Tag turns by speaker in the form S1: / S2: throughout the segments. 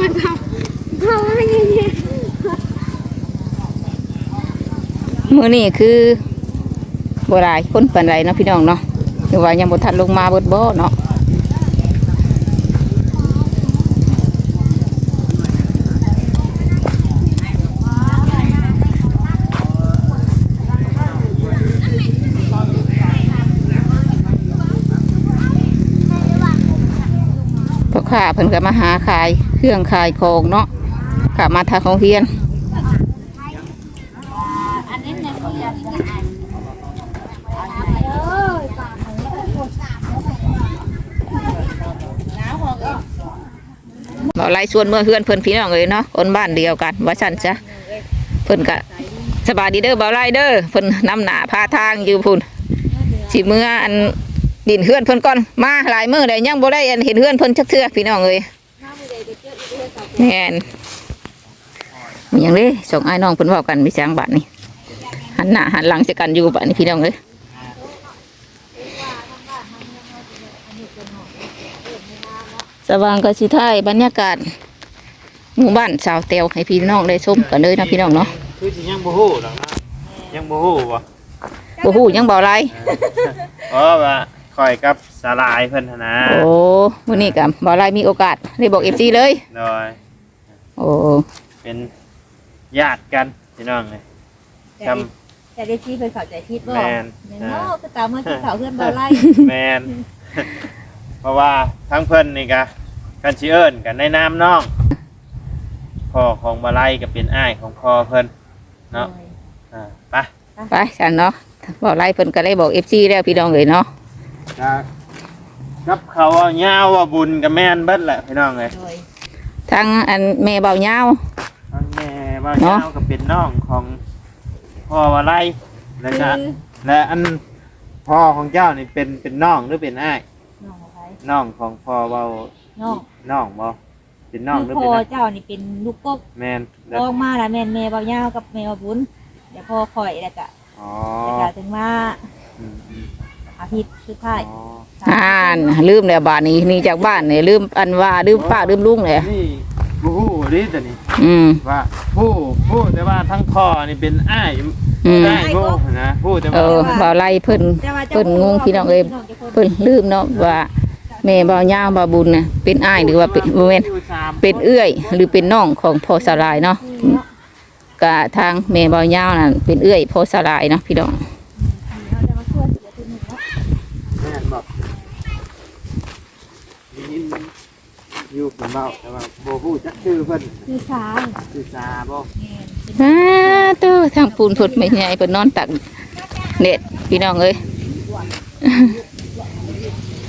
S1: มันเขาเขาไม่ยิน
S2: มื้อนี่คือบัวลายคนปานไรเนาะพี่น้องเนาะคือว่ายังบทันลงมาเบิดบ่เนาะ ค้าเพิ่นก็มาหาขายเครื่องขายของเนาะกลับมาทางของเฮียน
S1: อันนี้ยเขาอกจะอ่านเออปากมันแล้วก็โคตรสาบแล้วหน้าหัวก็
S2: บ่ไล่ส่วนเมื่อเพื่อนเพิ่นพี่น้องเลยเนาะคนบ้านเดียวกันว่าซั่นจ้ะเพิ่นก็สบายดีเด้อบ่ไล่เด้อเพิ่นนำหน้าพาทางอยู่พุ่นสิเมื่ออัน ดินเฮือนเพิ่นก่อนมาหลายมื้อได้ยังบ่ได้อันเห็นเฮือนเพิ่นจักเทื่อพี่น้องเอ้ยแม่นมีหยังเด้สองอ้ายน้องเพิ่นเว้ากันมีเสียงบาดนี่หันหน้าหันหลังจะกันอยู่บาดนี่พี่น้องเอ้ยสว่างก็สิถ่ายบรรยากาศหมู่บ้านสาวเตียวให้พี่น้องได้ชมกันเลยนะพี่น้องเนาะ
S3: คือสิยังบ่ฮู้ดอกนะยังบ่ฮู้บ่
S2: บ่ฮู้ยังบ่ไร
S3: เพราะว่า คอยกับสาลายเพิ่นหั้นนะ
S2: โอ้มื้อนี้ก็บ่ไรมีโอกาสได้บอก FC เลย
S3: โดย
S2: โอ้
S3: เป็นญาติกันพี่น้องเลยจ
S1: แต่ได้ที่เพิ่นเข้าใจผิดบ่
S3: แม่น
S1: แม่นเนาะคือตามเมื่อที่เขาเพื่อนบ่ไล่ำ
S3: แมนเพราะว่าทั้งเพิ่นนี่ก็กันสิเอิ้นกันในนามน้องพ่อของบาไลก็เป็นอ้ายของพ่อเพิ่นเนาะอ่าไป
S2: ไปกันเนาะบ่ไรเพิ่นก็ได้บอก FC แล้วพี่น้องเอ้ยเนาะ
S3: จ้ากับเขาเอายาวว่าบุญกับแม่นเบิดแหละพี่น้องเลย
S1: โดย
S2: ทั้งอันแม่เบายาว
S3: ทั้งแม่ว่า
S2: เนาะ
S3: ยาวก็เป็นน้องของพ่อบาไลแล้วก็
S1: คือ
S3: และอันพ่อของเจ้านี่เป็นเป็นน้องหรือเป็นอ้าย
S1: น้องของใคร
S3: น้องของพ่อเบา
S1: น้อง
S3: น้องบ่เป็นน้องหรือ
S1: พ่
S3: เป็น
S1: อ
S3: อ้าย
S1: เจ้านี่เป็นลูกกบ
S3: แม่นแล้ว
S1: ออกมาแล้วแม่นแม่เบาเหย้ากับแม่เบาบุญเดี๋ยวพ่อข่อยแล้วก็
S3: อ๋อ
S1: แล้วก็ถึงมา
S3: อืมอืม
S1: อาทิตย์สุดท้าย
S3: อ๋อ
S2: อ่านลืมแล้วบาดนี้หนี่จากบ้านนี่ลืมอันว่าลืมป้าลืมลุงเลย
S3: นี่ผู้ฮู้ดิแต่นี่
S2: อืม
S3: ว่าผู้ผู้แต่ว่าทั้งพ่อนี่เป็นอ้าย
S2: อืม
S3: อ้ายผู้นะผู้แต่
S2: เอ
S3: ว่า
S2: อบ่ไรเพิ่น
S1: แต่ว่า
S2: เพิ่นงงพี่น้องเอ้ยเพิ่นลืมเนาะว่าแม่เบายาวบ่บุญน่ะเป็นอ้ายหรือว่าเป็นบ่แม่น
S3: อยู่สาม
S2: เป็นเอื้อย หรือเป็นน้องของพ่อสลายเนาะกะทางแม่เบายาวนั่นเป็นเอื้อยพ่อสลายเนาะพี่น้อง
S3: แม่นบอกได้ยิน อยู่ผมเบาแต่ว่าโบฮู้จักชื่อเพิ่น
S1: คือสาว
S3: ชื่อซาบ่
S2: สาธุทางปูนพุดไม่ใหญ่เพิ่นนอนตักเด็ดพี่น้องเอ้ย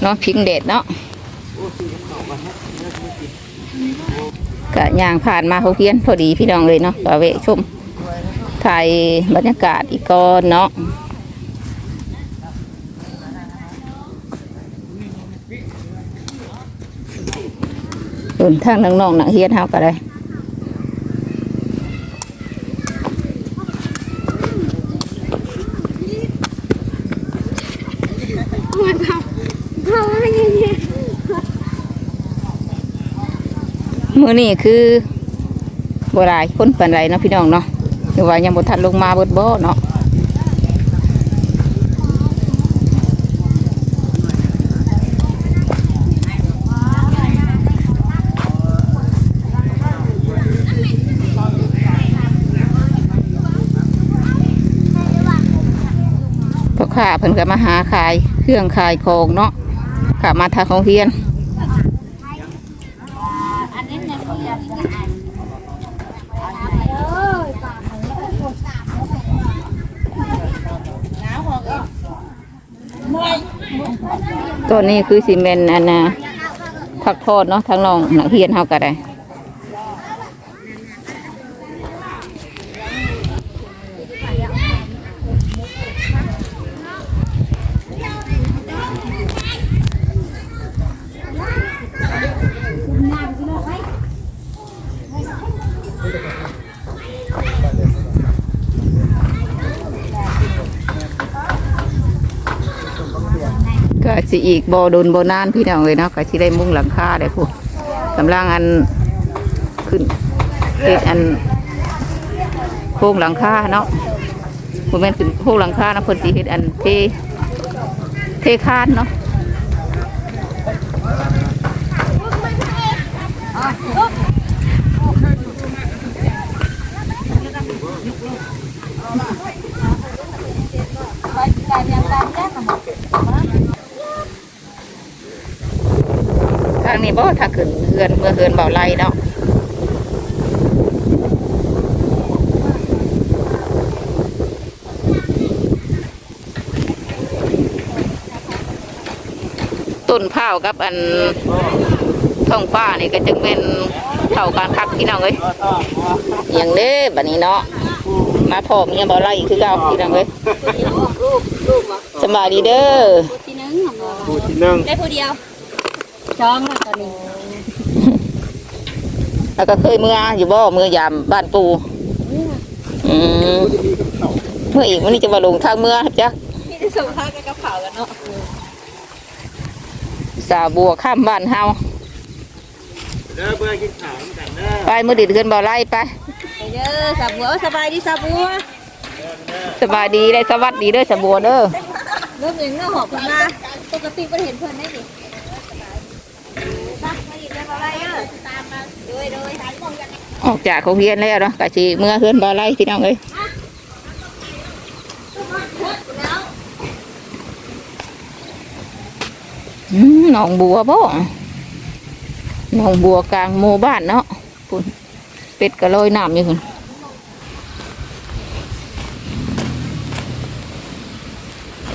S2: นาะพิงเด็ดเนาะกะย่างผ่านมาเขาเพี้ยนพอดีพี่น้องเลยเนาะกะเวะชมถ่ายบรรยากาศอีกก่อนเนาะ นทางน้องๆนักเฮียนเฮาก็ได้
S1: มันเขาเขาไม่ยิน
S2: มื้อนี้คือบ่หลายคนปานใดเนาะพี่น้องเนาะหรือว่ายังบ่ทันลงมาบดบ่เนาะ ค้าเพิ่นก็มาหาขายเครื่องขายของเนาะกลับมาทางของเฮียน
S1: ตัวนี้
S2: คือซีเมนต์อันนะพักโทษเนาะทางน้องนักเรียนเฮาก็ได้ ก็ สิอีกบ่โดนบ่นานพี่น้องเลยเนาะก็สิได้มุ่งหลังคาได้พูกำลังอันขึ้นเฮ็ดอันโค้งหลังคาเนาะบ่แม่นขึ้นโค้งหลังคานะเพิ่นสิเฮ็ดอันเทเทคานเนาะ
S1: ไปการยังการแก้ขโมย
S2: ทาง นี้บ่ถ้าขึ้นเฮือนเมื่อเฮือนเบาไล่เนาะต้นข้าวกับอันท้องฟ้านี่ก็จึงเป็นเท่าการคักพี่น้องเอ้ยอย่างนี้บัดนี้เนาะมาพอเมียเบาไล่คือเก่าพี่น้องเอ้ย
S1: ลูกลูกมา
S2: สบายดีเด้อ
S1: ทีนึงของเรา
S3: ผู้ที่หนึ่ง
S1: ได้ผู้เดียว ช้องค่ะตอนนี้
S2: แล้วก็เคยเมื่ออยู่บ่เมื่อยามบ้านปูอืมเมื่ออีกวันนี้จะมาลงทางเมื่อจ้ะ
S1: พี่จะส่งผ้ากับกระเป๋ากันเนาะ
S2: สาบัวข้ามบ้านเฮา
S3: เด้อเบื่อกินข้าวกันเด้อ
S2: ไปมือดิดเฮือนบ่อไล่ไป
S1: ไปเด้อสาบัวสบายดีสาบัว
S2: สบายดีได้สวัสดีเด้อสาบัวเด้อ
S1: เริ่มเองเนาะหอบเพิ่นมาปกติเพิ่นเห็นเพิ่นได้ดิตักมาหยิบได้บ่ไรเออตามมาโดยโดยหันม อ
S2: อกจากโรงเรียนแล้วเนาะกะสิเมื่อเฮือนบ่อไล่พี่น้องเอ้ย
S1: แล้ว
S2: อืมหนองบัวบ่หนองบัวกลางหมู่บ้านเนาะพุ่นเป็ดก็ลอยน้ำอยู่พุ่น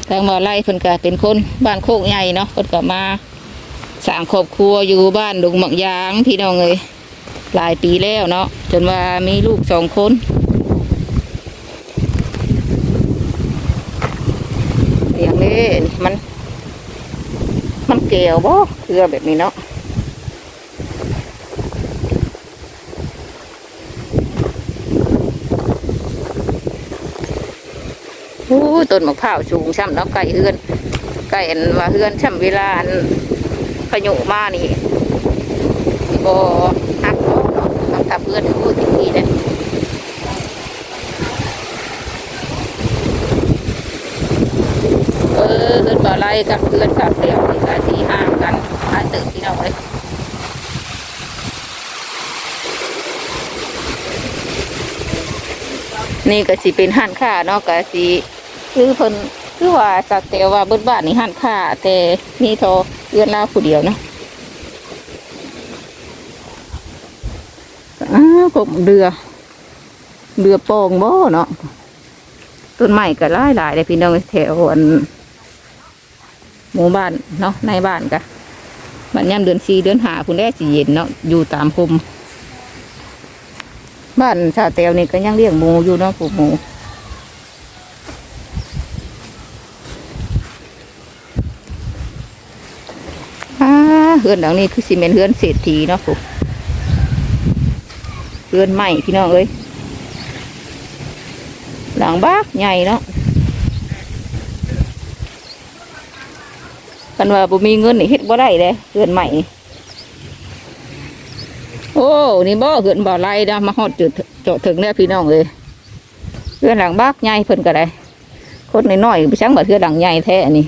S2: ทางบ่อไล่เพิ่นก็เป็นคนบ้านโคกใหญ่เนาะเพิ่นก็มาสร้างครอบครัวอยู่บ้านดงหมักยางพี่น้องเอ้ย หลายปีแล้วเนาะจนว่ามีลูกสองคนเลี้ยงเล่นมัน มันเกลียวบ่เครือแบบนี้เนาะโอ้ต้นมะพร้าวสูงช่ำเนาะไก่เฮือน ไก่อันว่าเฮือนช่ำเวลาอันพายุมานี่บ่หักเนาะต้องทำเพื่อนพูดที่นี่เลยเออเฮือนบ่อไร กับเฮือนสามเดียวนี่ก็สีห่างกันหลายตึกที่เราเลยนี่ก็สิเป็นห้านค้าเนาะก็สิคือเพิ่นคือว่าสักแต่ว่าเบิดบ้านนี่ห้านค้าแต่มีโทอเอื้อนลาผู้เดียวเนาะอ้าวผมเรือ เรือโป่งบ่เนาะต้นไม้ก็หลายหลายเลยพี่น้องแถวอัน หมู่บ้านเนาะในบ้านกะบ้านยามเดือนสี่เดือนหาพุ่นแรกสิเย็นเนาะอยู่ตามคมบ้านชาเตียวนี่ก็ยังเลี้ยงหมูอยู่เนาะผูกหมูเฮือนหลังนี้คือซีเมนต์เฮือนเศรษฐีเนาะผูกเฮือนใหม่พี่น้องเอ้ยหลังบ้าใหญ่เนาะ กันว่าบ่มีเงินนี่เฮ็ดบ่ได้เลยเกินใหม่โอ้นี่บ่เกินบ่ไรนะมาฮอดจุดเจาะถึงเนี่ยพี่น้องเลยเพื่อนหลังบ้าใหญ่เพิ่นก็ได้คนน้อยๆไปช่างบ่เพื่อนหลังใหญ่แท้นี่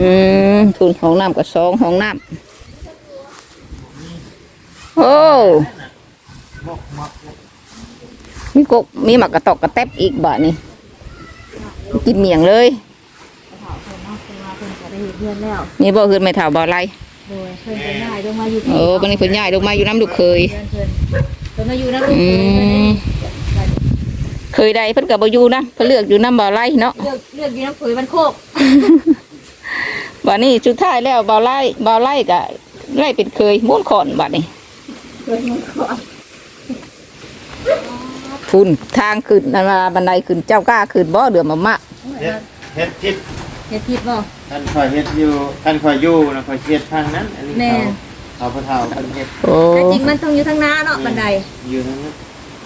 S2: อืมทุนห้องน้ำกับสองห้องน้ำโอ้มีกบมีหมักกระตอกกระแตบอีกบ่านี่กินเมียงเลย
S1: เพิ่นก็ได้เห็นเพื่อนแล้ว
S2: นี่บ่ขึ้นไม่เท่าบ่อไร
S1: โดยเพิ่นเป็นง่ายลงมาอยู่
S2: โอ้บันนี้เพิ่นย้ายลงมาอยู่น้ำลูกเคย
S1: เพื่อนเพิ่นเพิ่นมาอยู่น้ำลูก
S2: อื
S1: เคยเพิ่น
S2: มเคยใดเพิ่นกับบ่อยู่นะเพิ่นเลือกอยู่น้ำบ่อไรเนาะ
S1: เลือกเลือกอยู่น้ำเคยมันโคก
S2: บัดนี้สุดท้ายแล้วบ่อไรบ่อไรก็ไล่เป็นเคยม้วนขอนบัดนี้
S1: เคยมันโคก
S2: พุ่นทางขึ้นนั่นว่าบันไดขึ้นเจ้ากล้าขึ้นบ่เดือมมะมะ
S3: เฮ็ดเฮ็ดทิศ
S1: เฮ็ดผิดบ่
S3: ท่านคอยเฮ็ดอยู่ท่านคอยอยู่นะคอยเฮ็ดทางนั้น อันนี้
S1: แม่
S3: เขาเขาพระเฒ่าเพิ่นเฮ็ด
S2: โอ้
S1: แต่จริงมันต้องอยู่ทางหน้าเนาะบันได
S3: อยู่ทางนั้น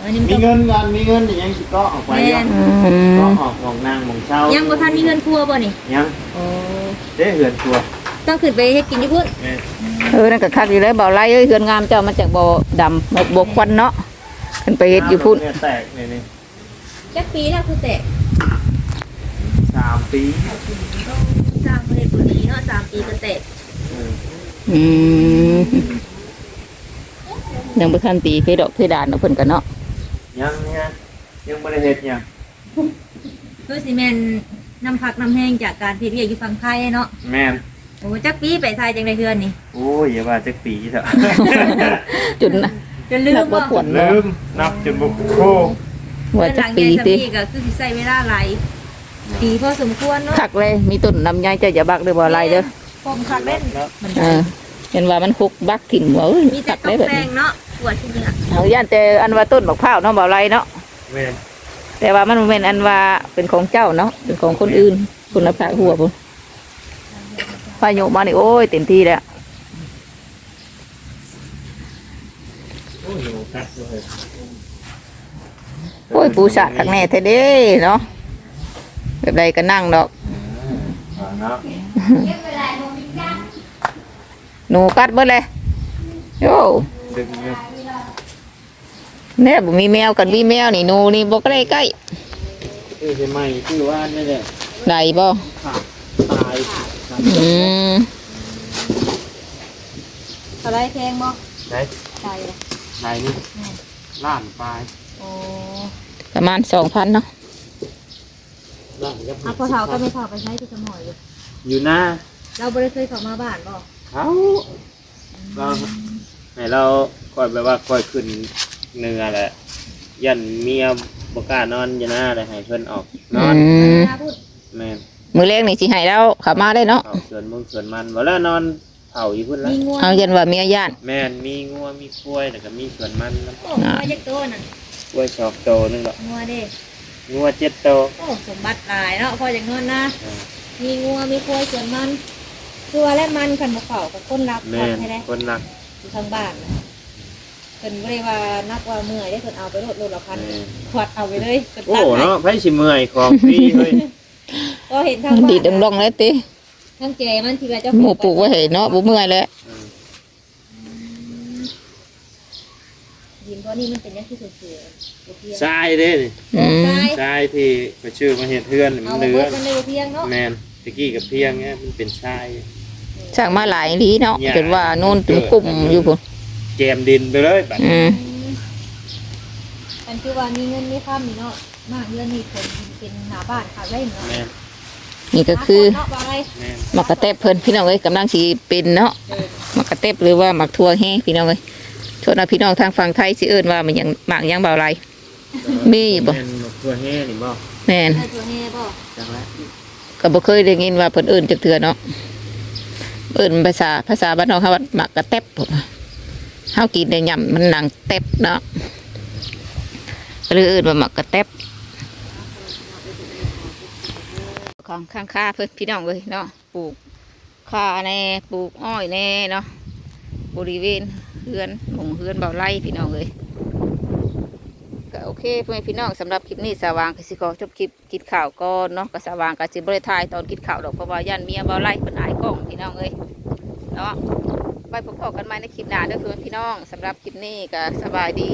S1: อันนี้มัน
S3: มี
S1: ต้อง
S3: เงินกันมีเงินแต่ยังสิก็ออกไป
S1: แม่
S3: ยัง
S2: อืม
S3: ก็ออกของนางของเช่า
S1: ยั
S3: ยัง
S1: บ่ทันมีเงินครัวบ่นี่
S3: ยัง
S1: โอ้
S3: เด้เหือนตัว
S1: ต้องขึ้นไปเฮ็ดกินอยู่พุ่น
S3: แม่
S2: เออนั่นก็คักอยู่เลยเบาไรเอ้ยเฮือนงามเจ้ามาจากบ่อดำบ่บ่ควันเนาะขึ้นไปเฮ็ดอยู่พุ่น
S3: เนี่ยแตกนี่นี่
S1: จักปีแล้วคือแตก
S3: สามปี
S1: สร้างประเทศบุรีเนาะสามปีก็แตก
S3: เออ
S2: อืมยังบ่ทันตีเพดอกเพดานเนาะเพิ่นก็เนาะ
S3: ยังเนี่ยยังไม่ได้เฮ็ดหยัง
S1: คือสิแม่น น้ำผักน้ำแห้งจากการเฮ็ดเวียกอยู่ฝั่งไทยเนาะ
S3: แม่น
S1: โอ้จักปีไปไทยจังได๋เฮือนนี่
S3: โอ้ยอย่าว่าจักปีเถอะ
S2: จุดนะ
S1: จนลืม
S2: นับบ่
S1: บ่
S2: ถ้วน
S3: ลืมนับจนบุกโค
S2: หัว
S1: เฮือนห
S2: จั
S1: ลั
S2: ก
S1: ง
S2: ปี
S1: ใหญ่
S2: ติ
S1: สำนี้ก็คือสิใช้เวลาหลายปีพอสมควรเนาะ
S2: คักเลยมีต้นลำไยเจ้าอย่าบักเด้อบ่ไรเด้อ
S1: ผมคักเล่นมัน
S2: เออเห็นว่ามันคุกบักถิ่นหัวเอ้ย
S1: มีแต่
S2: คัก
S1: ต้
S2: เล
S1: อยง
S2: แบบ
S1: แป้
S2: นี้
S1: งเนาะปวดที่เหนือ
S2: เอาย่านแต่อันว่าต้นบักพร้าวเนาะบ่ไรเนาะ
S3: แม่น
S2: แต่ว่ามันบ่แม่นอันว่าเป็นของเจ้าเนาะเป็นของคนอื่นคุณภาพหัวพุ่นพายุมานี่โอ้ยเต็มที่แล้ว
S3: โอ้ยหนูกัดเลย
S2: โอ้ยปูสะคักแน่แท้เด้เนาะแบบใดก็นั่งดอก
S3: อ่าเนาะ
S2: หนูกัดเบิดเลยโย่
S3: ดึงเลย
S2: เนี่ยบ่มีแมวกันมีแมวนี่หนูนี่บ่ใกล้ใกล้
S3: เอ้ยใช่ไหมคือว่านี่แหละ
S2: ได้บ่
S3: ขาดตาย
S2: อืม
S1: อะไรแพงบ่
S3: ไหน
S1: ใช่เลย
S3: ไหนนี่ล้านปลาย
S1: โอ้
S2: ประมาณ2,000เนาะ
S3: ล้านกับ
S1: อาพอเฒ่าก็ไม่เฒ่าไปใช้ที่สมอยอยู่
S3: อยู่หน้า
S1: เราบ่ได้เคยเข้ามาบ้านบ่
S3: เขาเราให้เราคอยแบบว่าคอยขึ้น เนื้อแหละยันเมียบกล้านอนอยู่หน้าเลยให้เพิ่นออกนอน
S2: อืม
S1: ถ้าพูด
S3: แม่น
S2: มื้อแรกนี่สิให้เราเข้ามาได้เนาะ
S3: เอาสวนมึงสวนมันบ่แล้วนอนเผาอยู่พุ่นละ
S1: มีงัว
S2: เอายันว่าเมียย่าน
S3: แม่นมีงัวมีควายแล้วก็มีสวนมันนำ
S1: โอ้งัวยักษ์โตนั่น
S3: ควายสอกโตนึงดอก
S1: งัวเด้
S3: งัวเจ็ดโต
S1: โอ้สมบัติหลายเนาะพออย่างนั้นนะ
S3: เออ
S1: มีงัวมีควายสวนมันตัวและมันคันบ่เข้ากับคนรัก
S3: แม่
S1: คน
S3: น
S1: ให้ได้
S3: คนหนัก
S1: อยู่ทางบ้านนะ เพิ่นบ่ได้ว่านักว่าเมื่อยได้เพิ่นเอาไปโลดโลดละพัน
S3: แม่น
S1: ขวดเอาไปเลยเพิ่น
S3: โอ้
S1: ตัดให้
S3: เนาะไผสิเมื่อยของฟรีเฮ้ย
S1: ก็เห็นทางบ้าน
S2: ดีดดงๆเลยติ
S1: ทางแจมันที่ว่าเจ้า
S2: หมู่ปลูกไว้ให้เนาะบ่เมื่อยแล้ว
S3: เออ
S1: ดินเพราะนี่มันเป็นอย่างที่เสือๆบ่เพียง
S3: ทรายเด้นี่
S2: อืม
S1: ทราย
S3: ทรายที่ไปชื่อมาเฮ็ดเฮือนนี่มั
S1: เอา
S3: น
S1: มา
S3: เหลื
S1: เบิ
S3: อ
S1: ดมันเลยบ่เพียงเนาะ
S3: แม่นตะกี้กับเพียงเนี่ยมันเป็นทราย
S2: สร้างมาหลายลีเนาะจนว่าโน่นถึงกลุ่มอยู่พุ่น
S3: แจมดินไปเลยบัด
S2: อืม
S1: อันคือว่ามีเงินมีค่ามีเนาะมากเงินนี่คนเป็นหน้าบ้านค่ะได้เนาะ
S3: แม่น
S2: นี่ก็คือ
S1: เนาะว่าอะไร
S3: แม่น
S2: หมักกระเตบเพิ่นพี่น้องเอ้ยกำลังสิเป็นเนาะ
S1: เออ
S2: หมักกระเตบหรือว่าหมักทั่วแห้งพี่น้องเอ้ยชวนเอาพี่น้องทางฝั่งไทยสิเอิ้นว่ามันหยังหมักหยังเบาไร มีบ่
S3: แม่นบักตัวแห่นี่บ่
S2: แม่น
S1: ได้ตัวนี้บ่
S3: จังละ
S2: ก็บ่เคยได้ยินว่าเพิ่นเอิ้นจักเทื่อเนาะเอิ้นภาษาภาษาบ้านนอกเขาว่าหมักกระเตบพุ่นน่ะ เฮากินได้ย่ำมันหนังเต็บเนาะก็เลยเอิ้นว่าหมักกระเตบของข้างค่าเพิ่นพี่น้องเอ้ยเนาะปลูกข่าแน่ปลูกอ้อยแน่เนาะบริเวณเฮือนหมงเฮือนเบาไร่พี่น้องเอ้ยก็โอเคเพื่อแม่พี่น้องสำหรับคลิปนี้สว่างกสิขอจบคลิปกินข่าวก่อนเนาะก็สว่างกสิบ่ได้ถ่ายตอนกินข่าวดอกเพราะว่าย่านเมียเบาไร่เพิ่นอายกล้องพี่น้องเอ้ยเนาะ ไปพบกันใหม่ในคลิปหน้าเด้อคือพี่น้องสำหรับคลิปนี้ก็สบายดี